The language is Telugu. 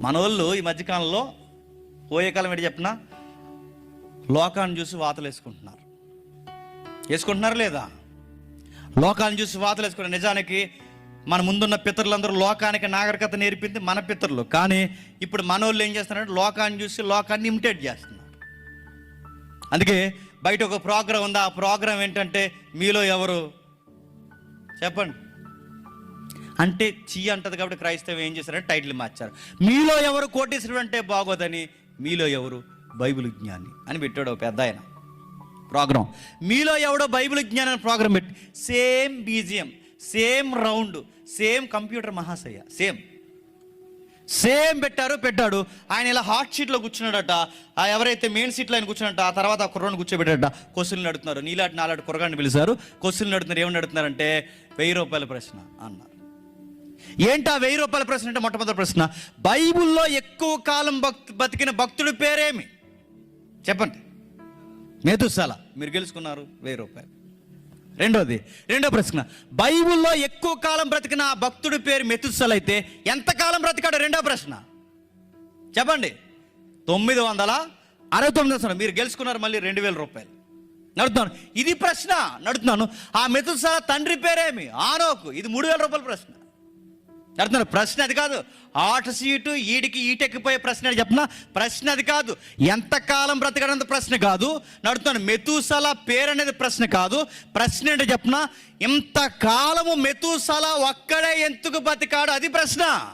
మనోళ్ళు ఈ మధ్యకాలంలో పోయేకాలం ఏంటి చెప్పిన? లోకాన్ని చూసి వాతలు వేసుకుంటున్నారు. వేసుకుంటున్నారు లేదా? లోకాన్ని చూసి వాతలు వేసుకుంటారు నిజానికి మన ముందున్న పితరులందరూ లోకానికి నాగరికత నేర్పింది మన పితరులు. కానీ ఇప్పుడు మనోళ్ళు ఏం చేస్తున్నారంటే లోకాన్ని చూసి లోకాన్ని ఇమిటేట్ చేస్తున్నారు. అందుకే బయట ఒక ప్రోగ్రాం ఉంది? ఆ ప్రోగ్రాం ఏంటంటే మీలో ఎవరు? చెప్పండి. అంటే చీ అంటది కాబట్టి క్రైస్తవం ఏం చేశారంటే టైటిల్ మార్చారు. మీలో ఎవరు కోటేశ్వరుడు అంటే బాగోదని? మీలో ఎవరు బైబిల్ జ్ఞాని అని పెట్టాడు ఒక పెద్ద ఆయన. ప్రోగ్రాం. మీలో ఎవడో బైబిల్ జ్ఞానం ప్రోగ్రాం పెట్టి same BGM same round same computer మహాశయ సేమ్. సేమ్ పెట్టారు పెట్టాడు. ఆయన ఇలా హాట్ షీట్లో కూర్చున్నాడట ఆ ఎవరైతే మెయిన్ సీట్లో ఆయన కూర్చున్నట్ట ఆ తర్వాత ఆ కూర్చోబెట్టాడట క్వశ్చన్లు అడుగుతున్నారు నీలాంటి నాలాంటి కుర్రగాన్ని పిలిచారు. క్వశ్చన్లు అడుగుతున్నారు ఏమని అడుగుతున్నారంటే వెయ్యి రూపాయల ప్రశ్న అన్నారు ఏంటి ఆ వెయ్యి రూపాయల ప్రశ్న అంటే మొట్టమొదటి ప్రశ్న? బైబుల్లో ఎక్కువ కాలం భక్తు బతికిన భక్తుడి పేరేమి? చెప్పండి. మేధుశాల. మీరు గెలుచుకున్నారు వెయ్యి రూపాయలు. రెండోది రెండో ప్రశ్న. బైబుల్లో ఎక్కువ కాలం బ్రతికిన ఆ భక్తుడి పేరు మెతుస్సల్ అయితే ఎంతకాలం బ్రతికాడు? రెండో ప్రశ్న. చెప్పండి. తొమ్మిది వందల అరవై తొమ్మిది వందల మీరు గెలుచుకున్నారు మళ్ళీ రెండు వేల రూపాయలు. నడుతున్నాను ఇది ప్రశ్న. నడుతున్నాను ఆ మెతుస్సల తండ్రి పేరేమి? ఆనోకు. ఇది మూడు వేల రూపాయల ప్రశ్న. అర్థం ప్రశ్న అది కాదు. ఆట సీటు ఈడికి ఈటెక్కిపోయే ప్రశ్న అని చెప్పిన? ప్రశ్న అది కాదు. ఎంతకాలం బ్రతకడం ప్రశ్న కాదు. నడుతున్నాను మెతూసలా పేరు అనేది ప్రశ్న కాదు. ప్రశ్న ఏంటో చెప్పిన? ఇంతకాలము మెతూసలా ఒక్కడే ఎందుకు బతికాడు? అది ప్రశ్న.